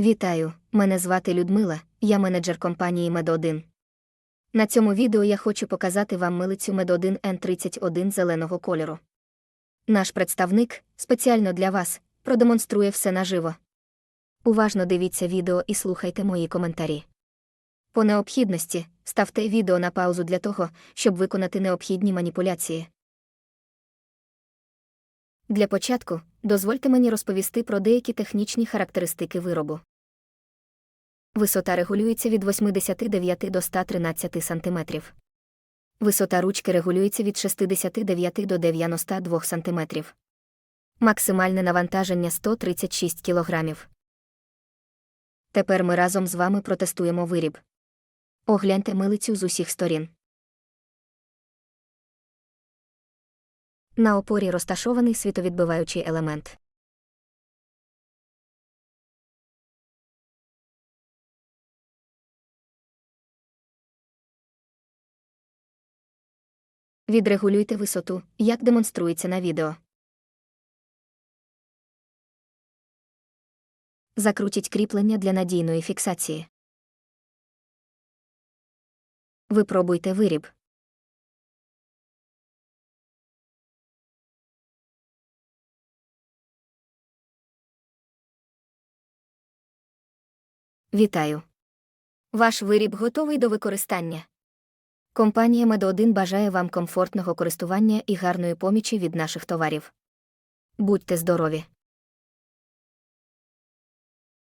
Вітаю, мене звати Людмила, я менеджер компанії Мед1. На цьому відео я хочу показати вам милицю Мед1 N31 зеленого кольору. Наш представник, спеціально для вас, продемонструє все наживо. Уважно дивіться відео і слухайте мої коментарі. По необхідності ставте відео на паузу для того, щоб виконати необхідні маніпуляції. Для початку дозвольте мені розповісти про деякі технічні характеристики виробу. Висота регулюється від 89 до 113 см. Висота ручки регулюється від 69 до 92 см. Максимальне навантаження 136 кг. Тепер ми разом з вами протестуємо виріб. Огляньте милицю з усіх сторін. На опорі розташований світовідбиваючий елемент. Відрегулюйте висоту, як демонструється на відео. Закрутіть кріплення для надійної фіксації. Випробуйте виріб. Вітаю. Ваш виріб готовий до використання. Компанія Мед1 бажає вам комфортного користування і гарної помічі від наших товарів. Будьте здорові!